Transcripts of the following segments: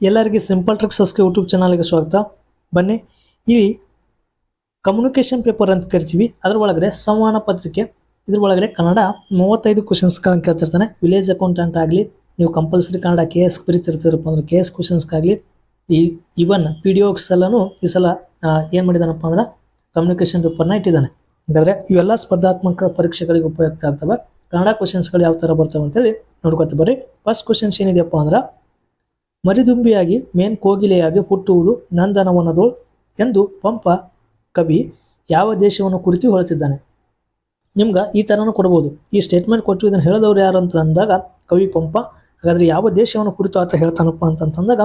ಎಲ್ಲರಿಗೆ simple tricks ಅಸ್ಕೆ YouTube ಚಾನಲ್ಗೆ ಸ್ವಾಗತ. ಬನ್ನಿ, ಈ ಕಮ್ಯುನಿಕೇಷನ್ ಪೇಪರ್ ಅಂತ ಕರಿತೀವಿ ಅದ್ರ ಒಳಗಡೆ ಸಂವಹನ ಪತ್ರಿಕೆ ಇದ್ರ ಒಳಗಡೆ ಕನ್ನಡ ಮೂವತ್ತೈದು ಕ್ವಶನ್ಸ್ಗಳನ್ನು ಕೇಳ್ತಿರ್ತಾನೆ. ವಿಲೇಜ್ ಅಕೌಂಟೆಂಟ್ ಆಗಲಿ, ನೀವು ಕಂಪಲ್ಸರಿ ಕನ್ನಡ ಕೆ ಎಸ್ ಬರೀತಿರ್ತೀರಪ್ಪ ಅಂದ್ರೆ ಕೆ ಎಸ್ ಕ್ವಶನ್ಸ್ಗಾಗಲಿ ಈ ಇವನ್ ಪಿ ಡಿ ಒಕ್ಸ್ ಎಲ್ಲನೂ ಈ ಸಲ ಏನು ಮಾಡಿದಾನಪ್ಪ ಅಂದ್ರೆ ಕಮ್ಯುನಿಕೇಷನ್ ಪೇಪರ್ನ ಇಟ್ಟಿದ್ದಾನೆ ಹಾಗಾದ್ರೆ ಇವೆಲ್ಲ ಸ್ಪರ್ಧಾತ್ಮಕ ಪರೀಕ್ಷೆಗಳಿಗೆ ಉಪಯುಕ್ತ ಆಗ್ತವೆ. ಕನ್ನಡ ಕ್ವಶನ್ಸ್ಗಳು ಯಾವ ಥರ ಬರ್ತವೆ ಅಂತೇಳಿ ನೋಡ್ಕೊತ ಬರ್ರಿ. ಫಸ್ಟ್ ಕ್ವಶನ್ಸ್ ಏನಿದೆಯಪ್ಪ ಅಂದ್ರೆ ಮರಿದುಂಬಿಯಾಗಿ ಮೇನ್ ಕೋಗಿಲೆಯಾಗಿ ಹುಟ್ಟುವುದು ನಂದನವನದೋಳು ಎಂದು ಪಂಪ ಕವಿ ಯಾವ ದೇಶವನ್ನು ಕುರಿತು ಹೇಳುತ್ತಿದ್ದಾನೆ? ನಿಮ್ಗೆ ಈ ಥರನೂ ಕೊಡ್ಬೋದು. ಈ ಸ್ಟೇಟ್ಮೆಂಟ್ ಕೊಟ್ಟು ಇದನ್ನು ಹೇಳಿದವರು ಯಾರು ಅಂತ ಅಂದಾಗ ಕವಿ ಪಂಪ, ಹಾಗಾದ್ರೆ ಯಾವ ದೇಶವನ್ನು ಕುರಿತು ಆತ ಹೇಳ್ತಾನಪ್ಪ ಅಂತಂತಂದಾಗ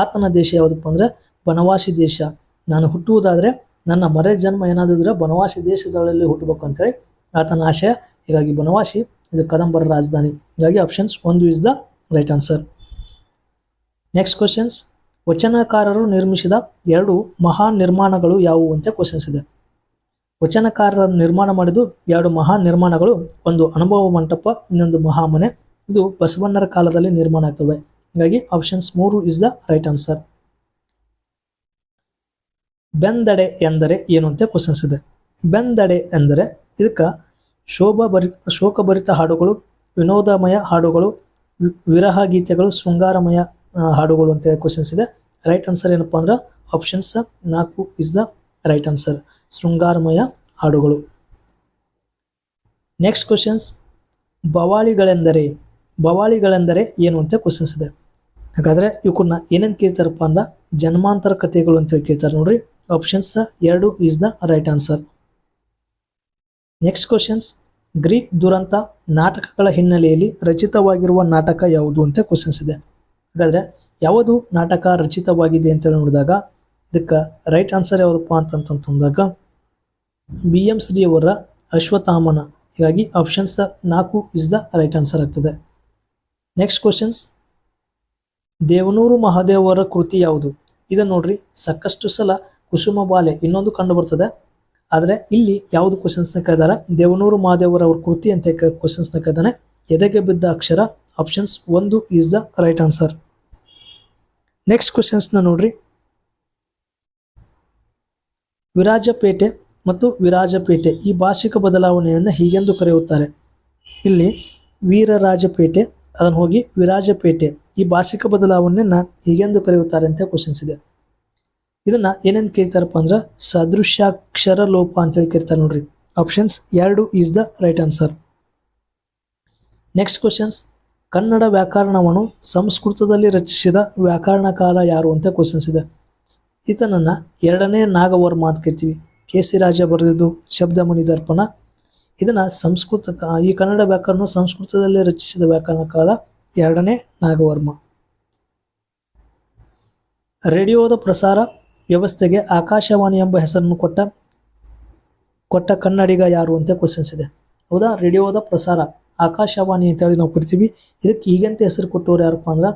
ಆತನ ದೇಶ ಯಾವುದಪ್ಪ ಅಂದ್ರೆ ಬನವಾಸಿ ದೇಶ. ನಾನು ಹುಟ್ಟುವುದಾದರೆ ನನ್ನ ಮರೆ ಜನ್ಮ ಏನಾದಿದ್ರೆ ಬನವಾಸಿ ದೇಶದಲ್ಲಿ ಹುಟ್ಟಬೇಕು ಅಂತೇಳಿ ಆತನ ಆಶಯ. ಹೀಗಾಗಿ ಬನವಾಸಿ, ಇದು ಕದಂಬರ ರಾಜಧಾನಿ. ಹೀಗಾಗಿ ಆಪ್ಷನ್ಸ್ ಒಂದು is the right answer next questions ವಚನಕಾರರು ನಿರ್ಮಿಸಿದ ಎರಡು ಮಹಾನ್ ನಿರ್ಮಾಣಗಳು ಯಾವುವು ಅಂತ ಕ್ವಶನ್ಸ್ ಇದೆ. ವಚನಕಾರರು ನಿರ್ಮಾಣ ಮಾಡಿದ್ದು ಎರಡು ಮಹಾನ್ ನಿರ್ಮಾಣಗಳು, ಒಂದು ಅನುಭವ ಮಂಟಪ, ಇನ್ನೊಂದು ಮಹಾಮನೆ. ಇದು ಬಸವಣ್ಣರ ಕಾಲದಲ್ಲಿ ನಿರ್ಮಾಣ ಆಗ್ತವೆ. ಹೀಗಾಗಿ ಆಪ್ಷನ್ಸ್ ಮೂರು ಇಸ್ ದ ರೈಟ್ ಆನ್ಸರ್ ಬೆಂದಡೆ ಎಂದರೆ ಏನು ಅಂತ ಕ್ವಶನ್ಸ್ ಇದೆ. ಬೆಂದಡೆ ಎಂದರೆ ಇದಕ್ಕೆ ಶೋಭ ಭರಿ, ಶೋಕಭರಿತ ಹಾಡುಗಳು, ವಿನೋದಮಯ ಹಾಡುಗಳು, ವಿರಹ ಗೀತೆಗಳು, ಶೃಂಗಾರಮಯ ಹಾಡುಗಳು ಅಂತ ಕ್ವಶನ್ಸ್ ಇದೆ. ರೈಟ್ ಆನ್ಸರ್ ಏನಪ್ಪ ಅಂದ್ರೆ ಆಪ್ಷನ್ಸ್ ನಾಲ್ಕು ಇಸ್ ದ ರೈಟ್ ಆನ್ಸರ್ ಶೃಂಗಾರಮಯ ಹಾಡುಗಳು. ನೆಕ್ಸ್ಟ್ ಕ್ವಶನ್ಸ್ ಬವಾಳಿಗಳೆಂದರೆ ಬವಾಳಿಗಳೆಂದರೆ ಏನು ಅಂತ ಕ್ವಶನ್ಸ್ ಇದೆ. ಹಾಗಾದ್ರೆ ಇವಕ್ಕನ್ನ ಏನೇನು ಕೇಳ್ತಾರಪ್ಪ ಅಂದ್ರೆ, ಜನ್ಮಾಂತರ ಕಥೆಗಳು ಅಂತ ಕೇಳ್ತಾರೆ ನೋಡ್ರಿ. ಆಪ್ಷನ್ಸ್ ಎರಡು is the right answer next questions Greek ದುರಂತ ನಾಟಕಗಳ ಹಿನ್ನೆಲೆಯಲ್ಲಿ ರಚಿತವಾಗಿರುವ ನಾಟಕ ಯಾವುದು ಅಂತ ಕ್ವಶನ್ಸ್ ಇದೆ. ಹಾಗಾದ್ರೆ ಯಾವುದು ನಾಟಕ ರಚಿತವಾಗಿದೆ ಅಂತ ನೋಡಿದಾಗ ಇದಕ್ಕೆ ರೈಟ್ ಆನ್ಸರ್ ಯಾವುದಪ್ಪ ಅಂತಂತಂದಾಗ ಬಿ ಎಂ ಶ್ರೀಯವರ ಅಶ್ವತ್ಥಾಮನ. ಹೀಗಾಗಿ ಆಪ್ಷನ್ಸ್ ನಾಲ್ಕು ಇಸ್ ದ ರೈಟ್ ಆನ್ಸರ್ ಆಗ್ತದೆ. ನೆಕ್ಸ್ಟ್ ಕ್ವಶನ್ಸ್ ದೇವನೂರು ಮಹಾದೇವರ ಕೃತಿ ಯಾವುದು? ಇದನ್ನು ನೋಡ್ರಿ, ಸಾಕಷ್ಟು ಸಲ ಕುಸುಮ ಬಾಲೆ ಇನ್ನೊಂದು ಕಂಡು ಬರ್ತದೆ. ಆದರೆ ಇಲ್ಲಿ ಯಾವುದು ಕ್ವಶನ್ಸ್ನ ಕೇಳಿದಾರೆ? ದೇವನೂರು ಮಹಾದೇವರ ಅವ್ರ ಕೃತಿ ಅಂತ ಕ್ವಶನ್ಸ್ನ ಕೇಳಿದಾನೆ. ಎದೆಗೆ ಬಿದ್ದ ಅಕ್ಷರ? ಆಪ್ಷನ್ಸ್ ಒಂದು is the right answer next ಕ್ವಶನ್ಸ್ನ ನೋಡ್ರಿ. ವಿರಾಜಪೇಟೆ ಮತ್ತು ವಿರಾಜಪೇಟೆ ಈ ಭಾಷಿಕ ಬದಲಾವಣೆಯನ್ನು ಹೀಗೆಂದು ಕರೆಯುತ್ತಾರೆ. ಇಲ್ಲಿ ವೀರರಾಜಪೇಟೆ, ಅದನ್ನು ಹೋಗಿ ವಿರಾಜಪೇಟೆ ಈ ಭಾಷಿಕ ಬದಲಾವಣೆಯನ್ನು ಹೀಗೆಂದು ಕರೆಯುತ್ತಾರೆ ಅಂತ ಕ್ವಶನ್ಸ್ ಇದೆ. ಇದನ್ನ ಏನೇನು ಕೇಳ್ತಾರಪ್ಪ ಅಂದ್ರೆ ಸದೃಶ್ಯಾಕ್ಷರ ಲೋಪ ಅಂತೇಳಿ ಕೇಳ್ತಾರೆ ನೋಡ್ರಿ. ಆಪ್ಷನ್ಸ್ ಎರಡು is the right answer next questions Kannada ವ್ಯಾಕರಣವನ್ನು ಸಂಸ್ಕೃತದಲ್ಲಿ ರಚಿಸಿದ ವ್ಯಾಕರಣಕಾರ ಯಾರು ಅಂತ ಕ್ವಶನ್ಸ್ ಇದೆ. ಈತನನ್ನು ಎರಡನೇ ನಾಗವರ್ಮ ಅಂತ ಕರಿತೀವಿ ಕೆ ಸಿ ರಾಜ ಬರೆದಿದ್ದು ಶಬ್ದಮಣಿ ದರ್ಪಣ. ಇದನ್ನು ಸಂಸ್ಕೃತ ಈ ಕನ್ನಡ ವ್ಯಾಕರಣ ಸಂಸ್ಕೃತದಲ್ಲಿ ರಚಿಸಿದ ವ್ಯಾಕರಣಕಾರ ಎರಡನೇ ನಾಗವರ್ಮ. ರೇಡಿಯೋದ ಪ್ರಸಾರ ವ್ಯವಸ್ಥೆಗೆ ಆಕಾಶವಾಣಿ ಎಂಬ ಹೆಸರನ್ನು ಕೊಟ್ಟ ಕೊಟ್ಟ ಕನ್ನಡಿಗ ಯಾರು ಅಂತ ಕ್ವಶನ್ಸ್ ಇದೆ. ಹೌದಾ? ರೇಡಿಯೋದ ಪ್ರಸಾರ. ಆಕಾಶವಾಣಿ ಅಂತೇಳಿ ನಾವು ಕರಿತೀವಿ ಇದಕ್ಕೆ ಈಗಂತ ಹೆಸರು ಕೊಟ್ಟವ್ರು ಯಾರಪ್ಪ ಅಂದ್ರೆ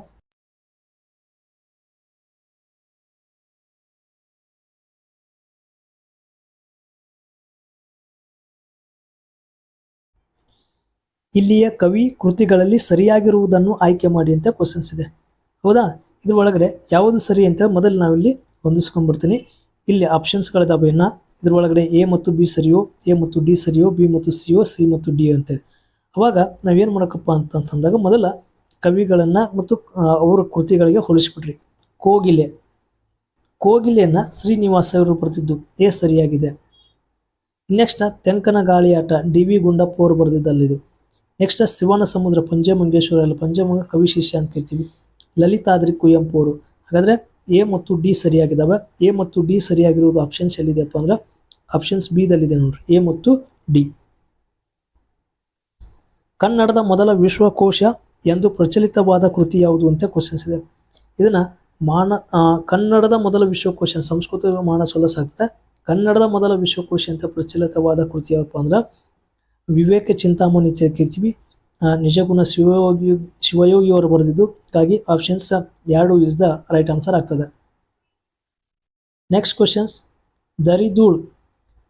ಇಲ್ಲಿಯ ಕವಿ ಕೃತಿಗಳಲ್ಲಿ ಸರಿಯಾಗಿರುವುದನ್ನು ಆಯ್ಕೆ ಮಾಡಿ ಅಂತ ಕ್ವಶನ್ಸ್ ಇದೆ. ಹೌದಾ? ಇದ್ರ ಒಳಗಡೆ ಯಾವುದು ಸರಿ ಅಂತ ಮೊದಲು ನಾವಿಲ್ಲಿ ಹೊಂದಿಸ್ಕೊಂಡ್ಬಿಡ್ತೀನಿ. ಇಲ್ಲಿ ಆಪ್ಷನ್ಸ್ಗಳಿದಾವೆ ಇನ್ನ. ಇದ್ರ ಒಳಗಡೆ ಎ ಮತ್ತು ಬಿ ಸರಿಯೋ ಎ ಮತ್ತು ಡಿ ಸರಿಯೋ ಬಿ ಮತ್ತು ಸಿ ಯೋ ಸಿ ಮತ್ತು ಡಿ ಅಂತೇಳಿ. ಅವಾಗ ನಾವೇನು ಮಾಡೋಕ್ಕಪ್ಪ ಅಂತಂತಂದಾಗ ಮೊದಲ ಕವಿಗಳನ್ನು ಮತ್ತು ಅವರ ಕೃತಿಗಳಿಗೆ ಹೋಲಿಸ್ಬಿಟ್ರಿ. ಕೋಗಿಲೆ. ಕೋಗಿಲೆಯನ್ನು ಶ್ರೀನಿವಾಸ ಅವರು ಬರೆದಿದ್ದು. ಎ, ಸರಿಯಾಗಿದೆ. Next Tenkana Galiyata D V Gundappa ಅವರು ಬರೆದಿದ್ದಲ್ಲಿದು ನೆಕ್ಸ್ಟ್ ಶಿವನ ಸಮುದ್ರ ಪಂಜಮಂಗೇಶ್ವರ ಅಲ್ಲ ಪಂಜಮಂಗ ಕವಿ ಶಿಷ್ಯ ಅಂತ ಕರಿತೀವಿ. ಲಲಿತಾದ್ರಿ ಕುವೆಂಪು ಅವರು. ಹಾಗಾದ್ರೆ ಎ ಮತ್ತು ಡಿ ಸರಿಯಾಗಿದ್ದಾವೆ ಎ ಮತ್ತು ಡಿ ಸರಿಯಾಗಿರುವುದು ಆಪ್ಷನ್ಸ್ ಎಲ್ಲಿದೆಯಪ್ಪ ಅಂದ್ರೆ ಆಪ್ಷನ್ಸ್ ಬಿ ದಲ್ಲಿದೆ ನೋಡ್ರಿ. ಎ ಮತ್ತು ಡಿ. ಕನ್ನಡದ ಮೊದಲ ವಿಶ್ವಕೋಶ ಎಂದು ಪ್ರಚಲಿತವಾದ ಕೃತಿ ಯಾವುದು ಅಂತ ಕ್ವಶನ್ಸ್ ಇದೆ. ಇದನ್ನ ಮಾನ ಕನ್ನಡದ ಮೊದಲ ವಿಶ್ವಕೋಶ, ಸಂಸ್ಕೃತ ಮಾನಸೋಲ್ಲ ಸೊಲಸಾಗ್ತದೆ ಕನ್ನಡದ ಮೊದಲ ವಿಶ್ವಕೋಶ ಅಂತ ಪ್ರಚಲಿತವಾದ ಕೃತಿ ಯಾವಪ್ಪ ಅಂದ್ರೆ ವಿವೇಕ ಚಿಂತಾಮಣಿ ಕರಿತೀವಿ ನಿಜಗುಣ ಶಿವಯೋಗಿ ಶಿವಯೋಗಿ ಅವರು ಬರೆದಿದ್ದು. ಹಾಗಾಗಿ ಆಪ್ಷನ್ಸ್ ಎರಡು ಇಸ್ ದ ರೈಟ್ ಆನ್ಸರ್ ಆಗ್ತದೆ. ನೆಕ್ಸ್ಟ್ ಕ್ವಶನ್ಸ್ ದರಿದೂಳ್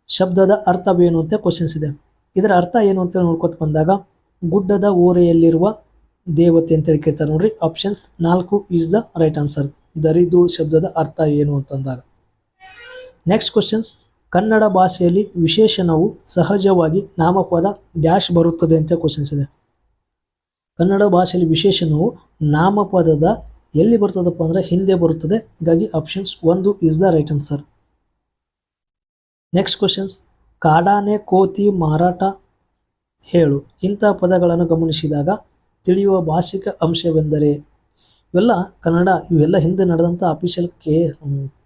ಶಬ್ದದ ಅರ್ಥವೇನು ಅಂತ ಕ್ವಶನ್ಸ್ ಇದೆ. ಇದರ ಅರ್ಥ ಏನು ಅಂತ ನೋಡ್ಕೊತ ಬಂದಾಗ ಗುಡ್ಡದ ಓರೆಯಲ್ಲಿರುವ ದೇವತೆ ಅಂತ ಕೇಳ್ತಾರೆ ನೋಡ್ರಿ. ಆಪ್ಷನ್ಸ್ ನಾಲ್ಕು ಈಸ್ ದ ರೈಟ್ ಆನ್ಸರ್ ದರಿದೂಳ್ ಶಬ್ದದ ಅರ್ಥ ಏನು ಅಂತಂದಾಗ ನೆಕ್ಸ್ಟ್ ಕ್ವಶನ್ಸ್ ಕನ್ನಡ ಭಾಷೆಯಲ್ಲಿ ವಿಶೇಷಣವು ಸಹಜವಾಗಿ ನಾಮಪದ ಡ್ಯಾಶ್ ಬರುತ್ತದೆ ಅಂತ ಕ್ವಶನ್ಸ್ ಇದೆ. ಕನ್ನಡ ಭಾಷೆಯಲ್ಲಿ ವಿಶೇಷಣವು ನಾಮಪದದ ಎಲ್ಲಿ ಬರ್ತದಪ್ಪ ಅಂದರೆ ಹಿಂದೆ ಬರುತ್ತದೆ. ಹೀಗಾಗಿ ಆಪ್ಷನ್ಸ್ ಒಂದು is the right answer next questions ಕಾಡಾನೆ ಕೋತಿ ಮಾರಾಟ ಹೇಳು. ಇಂಥ ಪದಗಳನ್ನು ಗಮನಿಸಿದಾಗ ತಿಳಿಯುವ ಭಾಷಿಕ ಅಂಶವೆಂದರೆ, ಇವೆಲ್ಲ ಕನ್ನಡ, ಇವೆಲ್ಲ ಹಿಂದೆ ನಡೆದಂಥ official K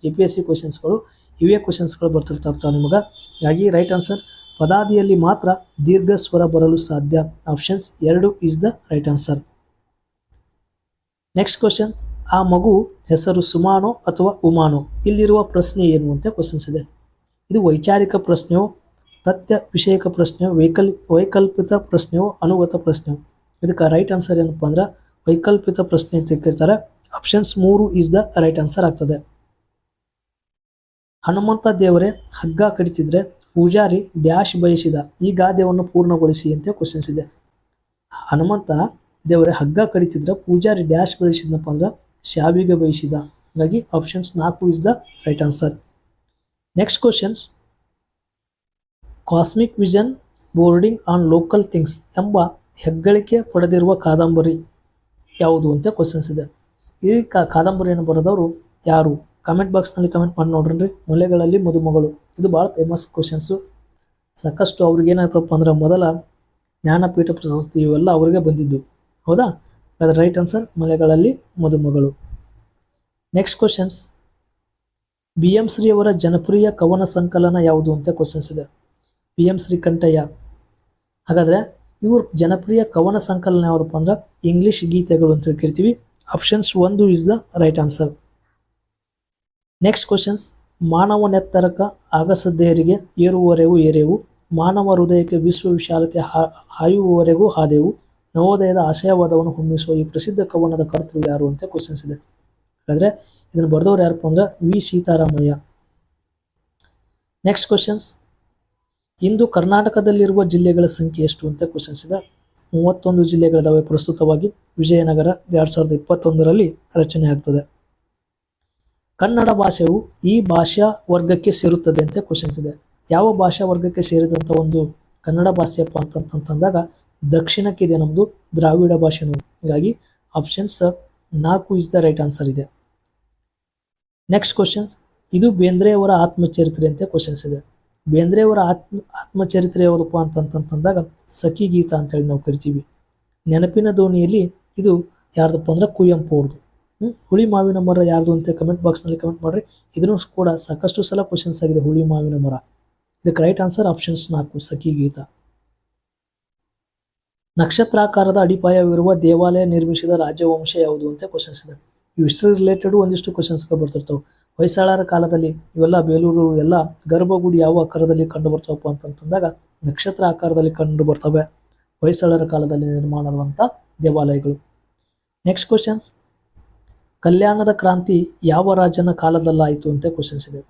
K P S C ಕ್ವಶನ್ಸ್ಗಳು ಇವೇ ಕ್ವಶನ್ಸ್ಗಳು ಬರ್ತಿರ್ತಾವೆ ನಿಮಗೆ. ಹಾಗಾಗಿ ರೈಟ್ ಆನ್ಸರ್ ಪದಾದಿಯಲ್ಲಿ ಮಾತ್ರ ದೀರ್ಘ ಸ್ವರ ಬರಲು ಸಾಧ್ಯ. ಆಪ್ಷನ್ಸ್ ಎರಡು is the right answer next question ಆ ಮಗು ಹೆಸರು ಸುಮಾನೋ ಅಥವಾ ಉಮಾನೋ? ಇಲ್ಲಿರುವ ಪ್ರಶ್ನೆ ಏನು ಅಂತ ಕ್ವಶನ್ಸ್ ಇದೆ. ಇದು ವೈಚಾರಿಕ ಪ್ರಶ್ನೆಯೋ ತಥ್ಯ ವಿಷಯಕ ಪ್ರಶ್ನೆ ವೈಕಲ್, ವೈಕಲ್ಪಿತ ಪ್ರಶ್ನೆಯೋ, ಅನುಗತ ಪ್ರಶ್ನೆ ಇದಕ್ಕೆ ರೈಟ್ ಆನ್ಸರ್ ಏನಪ್ಪ ಅಂದ್ರೆ, ವೈಕಲ್ಪಿತ ಪ್ರಶ್ನೆ ಅಂತ ಕೇಳ್ತಾರೆ ಆಪ್ಷನ್ಸ್ ಮೂರು ಈಸ್ ದ ರೈಟ್ ಆನ್ಸರ್ ಆಗ್ತದೆ. ಹನುಮಂತ ದೇವರೇ, ಹಗ್ಗ ಕಡಿತಿದ್ರೆ ಪೂಜಾರಿ ಡ್ಯಾಶ್ ಬಯಸಿದ, ಈ ಗಾದೆಯನ್ನು ಪೂರ್ಣಗೊಳಿಸಿ ಅಂತ ಕ್ವಶನ್ಸ್ ಇದೆ. ಹನುಮಂತ ದೇವರೇ, ಹಗ್ಗ ಕಡಿತಿದ್ರೆ ಪೂಜಾರಿ ಡ್ಯಾಶ್ ಬಯಸಿದನಪ್ಪ ಅಂದ್ರೆ, ಶಾವಿಗೆ ಬಯಸಿದ. ಹಾಗಾಗಿ ಆಪ್ಷನ್ಸ್ ನಾಲ್ಕು is the right answer next questions cosmic vision, boarding on local things ಎಂಬ ಹೆಗ್ಗಳಿಕೆ ಪಡೆದಿರುವ ಕಾದಂಬರಿ ಯಾವುದು ಅಂತ ಕ್ವಶನ್ಸ್ ಇದೆ. ಈ ಕಾದಂಬರಿಯನ್ನು ಬರೆದವರು ಯಾರು? ಕಮೆಂಟ್ ಬಾಕ್ಸ್ನಲ್ಲಿ ಕಮೆಂಟ್ ಮಾಡಿ ನೋಡ್ರಿ. ಮೊಲೆಗಳಲ್ಲಿ ಮದುಮಗಳು. ಇದು ಭಾಳ ಫೇಮಸ್ ಕ್ವಶನ್ಸು ಸಾಕಷ್ಟು ಅವ್ರಿಗೆ ಏನಾಯ್ತಪ್ಪ ಅಂದ್ರೆ ಮೊದಲ ಜ್ಞಾನಪೀಠ ಪ್ರಶಸ್ತಿ ಇವೆಲ್ಲ ಅವರಿಗೆ ಬಂದಿದ್ದು. ಹೌದಾ? ಅದರ ರೈಟ್ ಆನ್ಸರ್ ಮಲೆಗಳಲ್ಲಿ ಮದುಮಗಳು. Next questions B M Shri ಅವರ ಜನಪ್ರಿಯ ಕವನ ಸಂಕಲನ ಯಾವುದು ಅಂತ ಕ್ವಶನ್ಸ್ ಇದೆ. ಬಿ ಎಂ ಶ್ರೀಕಂಠಯ್ಯ ಹಾಗಾದ್ರೆ ಇವ್ರ ಜನಪ್ರಿಯ ಕವನ ಸಂಕಲನ ಯಾವುದಪ್ಪ ಅಂದ್ರೆ ಇಂಗ್ಲಿಷ್ ಗೀತೆಗಳು ಅಂತ ಕರಿತೀವಿ ಆಪ್ಷನ್ಸ್ ಒಂದು is the right answer next questions ಮಾನವನೆತ್ತರಕ ಆಗಸದ್ದೇರಿಗೆ ಏರುವವರೆಗೂ ಏರೆವು. ಮಾನವ ಹೃದಯಕ್ಕೆ ವಿಶ್ವ ವಿಶಾಲತೆ ಹಾಯುವವರೆಗೂ ಹಾದೆವು. ನವೋದಯದ ಆಶಯವಾದವನ್ನು ಹೊಮ್ಮಿಸುವ ಈ ಪ್ರಸಿದ್ಧ ಕವನದ ಕರ್ತೃ ಯಾರು ಅಂತ ಕ್ವಶನ್ಸ್ ಇದೆ. ಹಾಗಾದ್ರೆ ಇದನ್ನು ಬರೆದವ್ರು ಯಾರಪ್ಪ ಅಂದ್ರೆ ವಿ. ಸೀತಾರಾಮಯ್ಯ. ನೆಕ್ಸ್ಟ್ ಕ್ವಶನ್ಸ್ ಇಂದು ಕರ್ನಾಟಕದಲ್ಲಿರುವ ಜಿಲ್ಲೆಗಳ ಸಂಖ್ಯೆ ಎಷ್ಟು ಅಂತ ಕ್ವಶನ್ಸ್ ಮೂವತ್ತೊಂದು ಜಿಲ್ಲೆಗಳಿದಾವೆ ಪ್ರಸ್ತುತವಾಗಿ. ವಿಜಯನಗರ ಎರಡ್ ಸಾವಿರದ ಇಪ್ಪತ್ತೊಂದರಲ್ಲಿ ರಚನೆ ಆಗ್ತದೆ. ಕನ್ನಡ ಭಾಷೆಯು ಈ ಭಾಷಾ ವರ್ಗಕ್ಕೆ ಸೇರುತ್ತದೆ ಅಂತ ಕ್ವಶನ್ಸ್ ಇದೆ. ಯಾವ ಭಾಷಾ ವರ್ಗಕ್ಕೆ ಸೇರಿದಂಥ ಒಂದು ಕನ್ನಡ ಭಾಷೆಯಪ್ಪ ಅಂತಂತಂದಾಗ ದಕ್ಷಿಣಕ್ಕಿದೆ ನಮ್ಮದು ದ್ರಾವಿಡ ಭಾಷೆನು ಹೀಗಾಗಿ ಆಪ್ಷನ್ಸ್ ನಾಲ್ಕು ಇಸ್ ದ ರೈಟ್ ಆನ್ಸರ್ ಇದೆ. ನೆಕ್ಸ್ಟ್ ಕ್ವಶನ್ಸ್ ಇದು ಬೇಂದ್ರೆಯವರ ಆತ್ಮಚರಿತ್ರೆ ಅಂತ ಕ್ವಶನ್ಸ್ ಇದೆ. ಬೇಂದ್ರೆಯವರ ಆತ್ಮ, ಆತ್ಮಚರಿತ್ರೆ ಯಾವುದಪ್ಪ ಅಂತಂತಂದಾಗ ಸಖಿ ಗೀತ ಅಂತೇಳಿ ನಾವು ಕರಿತೀವಿ. ನೆನಪಿನ ದೋಣಿಯಲ್ಲಿ ಇದು ಯಾರ್ದಪ್ಪ ಅಂದ್ರೆ ಕುವೆಂಪು ಅವ್ರದ್ದು? ಹುಳಿ ಮಾವಿನ ಮರ ಯಾರ್ದು ಅಂತ ಕಮೆಂಟ್ ಬಾಕ್ಸ್ನಲ್ಲಿ ಕಮೆಂಟ್ ಮಾಡ್ರಿ. ಇದನ್ನು ಕೂಡ ಸಾಕಷ್ಟು ಸಲ ಕ್ವಶನ್ಸ್ ಆಗಿದೆ ಹುಳಿ ಮಾವಿನ ಮರ. ಇದಕ್ಕೆ ರೈಟ್ ಆನ್ಸರ್ ಆಪ್ಷನ್ಸ್ ನಾಲ್ಕು, ಸಖಿ ಗೀತ. ನಕ್ಷತ್ರಾಕಾರದ ಅಡಿಪಾಯವಿರುವ ದೇವಾಲಯ ನಿರ್ಮಿಸಿದ ರಾಜವಂಶ ಯಾವುದು ಅಂತ ಕ್ವಶನ್ಸ್ ಇದೆ. ಇವು ಹಿಸ್ಟ್ರಿ ರಿಲೇಟೆಡ್ ಒಂದಿಷ್ಟು ಕ್ವಶನ್ಸ್ಗಳು ಬರ್ತಿರ್ತಾವೆ. ಹೊಯ್ಸಳರ ಕಾಲದಲ್ಲಿ ಇವೆಲ್ಲ ಬೇಲೂರು, ಎಲ್ಲ ಗರ್ಭಗುಡಿ ಯಾವ ಆಕಾರದಲ್ಲಿ ಕಂಡು ಬರ್ತಾವಪ್ಪ ಅಂತಂತಂದಾಗ ನಕ್ಷತ್ರ ಆಕಾರದಲ್ಲಿ ಕಂಡು ಬರ್ತವೆ ಹೊಯ್ಸಳರ ಕಾಲದಲ್ಲಿ ನಿರ್ಮಾಣವಾದಂಥ ದೇವಾಲಯಗಳು. ನೆಕ್ಸ್ಟ್ ಕ್ವಶನ್ಸ್ ಕಲ್ಯಾಣದ ಕ್ರಾಂತಿ ಯಾವ ರಾಜನ ಕಾಲದಲ್ಲಾಯಿತು ಅಂತ ಕ್ವಶನ್ಸ್ ಇದೆ.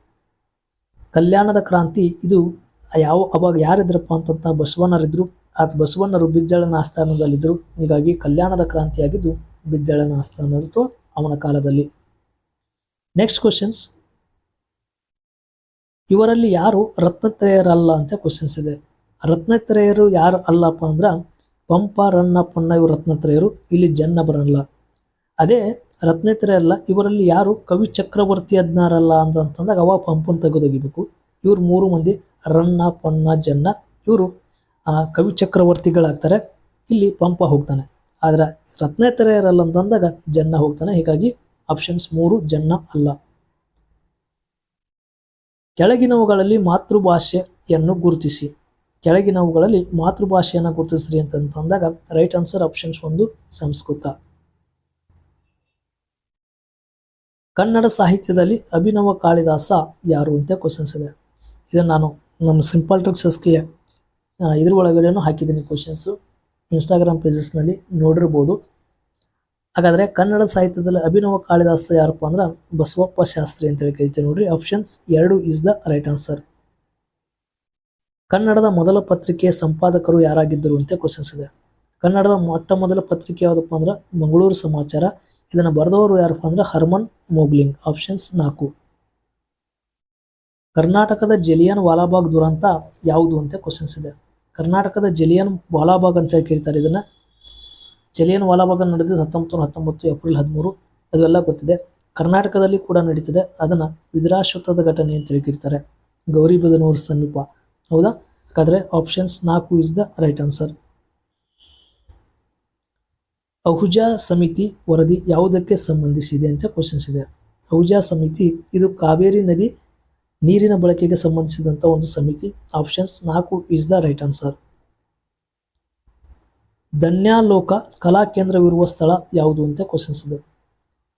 ಕಲ್ಯಾಣದ ಕ್ರಾಂತಿ ಇದು ಯಾವ ಅವಾಗ ಯಾರಿದ್ರಪ್ಪ ಅಂತಂತ ಬಸವಣ್ಣರಿದ್ರು ಆ ಬಸವಣ್ಣರು ಬಿಜ್ಜಳನ ಆಸ್ಥಾನದಲ್ಲಿದ್ದರು ಹೀಗಾಗಿ ಕಲ್ಯಾಣದ ಕ್ರಾಂತಿಯಾಗಿದ್ದು ಬಿಜ್ಜಳನ ಆಸ್ಥಾನದ ಅವನ ಕಾಲದಲ್ಲಿ. ನೆಕ್ಸ್ಟ್ ಕ್ವಶನ್ಸ್ ಇವರಲ್ಲಿ ಯಾರು ರತ್ನತ್ರಯರಲ್ಲ ಅಂತ ಕ್ವಶನ್ಸ್ ಇದೆ. ರತ್ನತ್ರಯರು ಯಾರು ಅಲ್ಲಪ್ಪ ಅಂದ್ರ ಪಂಪ, ರನ್ನ, ಪೊನ್ನ ಇವರು ರತ್ನತ್ರಯರು, ಇಲ್ಲಿ ಜನ್ನ ಬರಲ್ಲ ಅದೇ ರತ್ನತ್ರಯರಲ್ಲ ಇವರಲ್ಲಿ ಯಾರು ಕವಿ ಚಕ್ರವರ್ತಿ ಅದ್ನಾರಲ್ಲ ಅಂತಂದಾಗ ಅವ ಪಂಪನ್ ತೆಗೆದೊಗಿಬೇಕು. ಇವ್ರು ಮೂರು ಮಂದಿ, ರನ್ನ, ಪೊನ್ನ, ಜನ್ನ, ಇವರು ಕವಿ ಚಕ್ರವರ್ತಿಗಳಾಗ್ತಾರೆ. ಇಲ್ಲಿ ಪಂಪ ಹೋಗ್ತಾನೆ. ಆದರೆ ರತ್ನೇತರೆಯರಲ್ಲ ಅಂತಂದಾಗ ಜನ್ನ ಹೋಗ್ತಾನೆ. ಹೀಗಾಗಿ ಆಪ್ಷನ್ಸ್ ಮೂರು ಜನ್ನ ಅಲ್ಲ. ಕೆಳಗಿನವುಗಳಲ್ಲಿ ಮಾತೃಭಾಷೆಯನ್ನು ಗುರುತಿಸಿ. ಕೆಳಗಿನವುಗಳಲ್ಲಿ ಮಾತೃಭಾಷೆಯನ್ನು ಗುರುತಿಸ್ರಿ ಅಂತಂದಾಗ ರೈಟ್ ಆನ್ಸರ್ ಆಪ್ಷನ್ಸ್ ಒಂದು ಸಂಸ್ಕೃತ. ಕನ್ನಡ ಸಾಹಿತ್ಯದಲ್ಲಿ ಅಭಿನವ ಕಾಳಿದಾಸ ಯಾರು ಅಂತ ಕ್ವಶನ್ಸ್ ಇದೆ. ಇದನ್ನು ನಾನು ನಮ್ಮ ಸಿಂಪಲ್ ಟ್ರಿಕ್ಸಸ್ಗೆ ಇದ್ರ ಒಳಗಡೆನೂ ಹಾಕಿದ್ದೀನಿ ಕ್ವಶನ್ಸು ಇನ್ಸ್ಟಾಗ್ರಾಮ್ ಪೇಜಸ್ನಲ್ಲಿ ನೋಡಿರ್ಬೋದು. ಹಾಗಾದರೆ ಕನ್ನಡ ಸಾಹಿತ್ಯದಲ್ಲಿ ಅಭಿನವ ಕಾಳಿದಾಸ ಯಾರಪ್ಪ ಅಂದ್ರೆ ಬಸವಪ್ಪ ಶಾಸ್ತ್ರಿ ಅಂತ ಹೇಳಿ ಕರಿತೀವಿ ನೋಡ್ರಿ. ಆಪ್ಷನ್ಸ್ ಎರಡು ಇಸ್ ದ ರೈಟ್ ಆನ್ಸರ್ ಕನ್ನಡದ ಮೊದಲ ಪತ್ರಿಕೆಯ ಸಂಪಾದಕರು ಯಾರಾಗಿದ್ದರು ಅಂತ ಕ್ವಶನ್ಸ್ ಇದೆ. ಕನ್ನಡದ ಮೊಟ್ಟ ಮೊದಲ ಪತ್ರಿಕೆ ಯಾವುದಪ್ಪ ಅಂದ್ರೆ ಮಂಗಳೂರು ಸಮಾಚಾರ. ಇದನ್ನು ಬರೆದವರು ಯಾರಪ್ಪ ಅಂದ್ರೆ ಹರ್ಮನ್ ಮೋಗ್ಲಿಂಗ್. ಆಪ್ಷನ್ಸ್ ನಾಲ್ಕು. ಕರ್ನಾಟಕದ ಜಲಿಯನ್ ವಾಲಾಬಾಗ್ ದುರಂತ ಯಾವುದು ಅಂತ ಕ್ವಶನ್ಸ್ ಇದೆ. ಕರ್ನಾಟಕದ ಜಲಿಯನ್ ವಾಲಾಬಾಗ್ ಅಂತ ಕರೀತಾರೆ ಇದನ್ನ. ಜಲಿಯನ್ ವಾಲಾಬಾಗ್ ನಡೆದಿದ್ದು ಹತ್ತೊಂಬತ್ತು ಹತ್ತೊಂಬತ್ತು, ಏಪ್ರಿಲ್ ಹದಿಮೂರು. ಅದೆಲ್ಲ ಗೊತ್ತಿದೆ. ಕರ್ನಾಟಕದಲ್ಲಿ ಕೂಡ ನಡೀತಿದೆ. ಅದನ್ನ ವಿದ್ರಾಶ್ವತ್ಥದ ಘಟನೆ ಅಂತ ಕರೀತಾರೆ ಗೌರಿಬಿದನೂರು ಸಮೀಪ. ಹೌದಾ? ಹಾಗಾದ್ರೆ ಆಪ್ಷನ್ಸ್ ನಾಲ್ಕು is the right answer Ahuja ಸಮಿತಿ ವರದಿ ಯಾವುದಕ್ಕೆ ಸಂಬಂಧಿಸಿದೆ ಅಂತ ಕ್ವಶನ್ಸ್ ಇದೆ. ಅಹುಜಾ ಸಮಿತಿ ಇದು ಕಾವೇರಿ ನದಿ ನೀರಿನ ಬಳಕೆಗೆ ಸಂಬಂಧಿಸಿದಂಥ ಒಂದು ಸಮಿತಿ. ಆಪ್ಷನ್ಸ್ ನಾಲ್ಕು is the right answer Dhvanyaloka ಕಲಾ ಕೇಂದ್ರವಿರುವ ಸ್ಥಳ ಯಾವುದು ಅಂತ ಕ್ವಶನ್ಸ್ ಇದೆ.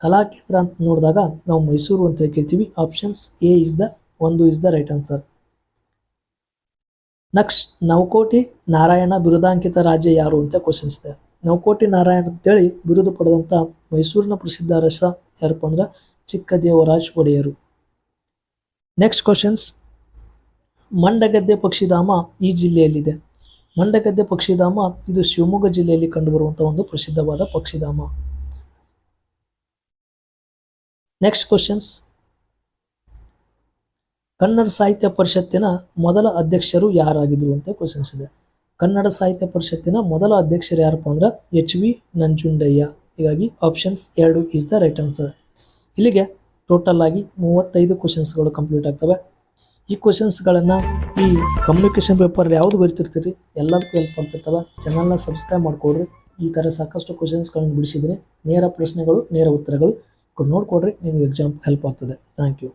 ಕಲಾ ಕೇಂದ್ರ ಅಂತ ನೋಡಿದಾಗ ನಾವು ಮೈಸೂರು ಅಂತ ಕೇಳ್ತೀವಿ ಆಪ್ಷನ್ಸ್ ಎ ಇಸ್ ದ ಒಂದು is the right answer next Navakoti Narayana ಬಿರುದಾಂಕಿತ ರಾಜ್ಯ ಯಾರು ಅಂತ ಕ್ವಶನ್ಸ್ ಇದೆ. ನವಕೋಟಿ ನಾರಾಯಣ ಅಂತೇಳಿ ಬಿರುದು ಪಡೆದಂಥ ಮೈಸೂರಿನ ಪ್ರಸಿದ್ಧ ಅರಸ ಯಾರಪ್ಪ ಅಂದ್ರೆ ಚಿಕ್ಕದೇವರಾಜ್ ಒಡೆಯರು. ನೆಕ್ಸ್ಟ್ ಕ್ವಶನ್ಸ್ ಮಂಡಗದ್ದೆ ಪಕ್ಷಿಧಾಮ ಈ ಜಿಲ್ಲೆಯಲ್ಲಿದೆ. ಮಂಡಗದ್ದೆ ಪಕ್ಷಿಧಾಮ, ಇದು ಶಿವಮೊಗ್ಗ ಜಿಲ್ಲೆಯಲ್ಲಿ ಕಂಡುಬರುವಂಥ ಒಂದು ಪ್ರಸಿದ್ಧವಾದ ಪಕ್ಷಿಧಾಮ. ನೆಕ್ಸ್ಟ್ ಕ್ವಶನ್ಸ್ ಕನ್ನಡ ಸಾಹಿತ್ಯ ಪರಿಷತ್ತಿನ ಮೊದಲ ಅಧ್ಯಕ್ಷರು ಯಾರಾಗಿದ್ರು ಅಂತ ಕ್ವಶನ್ಸ್ ಇದೆ. ಕನ್ನಡ ಸಾಹಿತ್ಯ ಪರಿಷತ್ತಿನ ಮೊದಲ ಅಧ್ಯಕ್ಷರು ಯಾರಪ್ಪ ಅಂದ್ರೆ ಎಚ್ ವಿ ನಂಜುಂಡಯ್ಯ. ಹೀಗಾಗಿ ಆಪ್ಷನ್ಸ್ ಎರಡು ಇಸ್ ದ ರೈಟ್ ಆನ್ಸರ್ ಇಲ್ಲಿಗೆ ಟೋಟಲ್ ಆಗಿ ಮೂವತ್ತೈದು ಕ್ವಶನ್ಸ್ಗಳು ಕಂಪ್ಲೀಟ್ ಆಗ್ತವೆ. ಈ ಕ್ವಶನ್ಸ್ಗಳನ್ನು ಈ ಕಮ್ಯುನಿಕೇಷನ್ ಪೇಪರ್ ಯಾವುದು ಬರಿತಿರ್ತೀರಿ ಎಲ್ಲದಕ್ಕೂ ಹೆಲ್ಪ್ ಆಗ್ತಿರ್ತವೆ ಚಾನಲ್ನ ಸಬ್ಸ್ಕ್ರೈಬ್ ಮಾಡಿಕೊಡ್ರಿ. ಈ ಥರ ಸಾಕಷ್ಟು ಕ್ವಶನ್ಸ್ಗಳನ್ನು ಬಿಡಿಸಿದ್ರೆ ನೇರ ಪ್ರಶ್ನೆಗಳು, ನೇರ ಉತ್ತರಗಳು ನೋಡಿಕೊಡ್ರಿ, ನಿಮಗೆ ಎಕ್ಸಾಮ್ ಹೆಲ್ಪ್ ಆಗ್ತದೆ. Thank you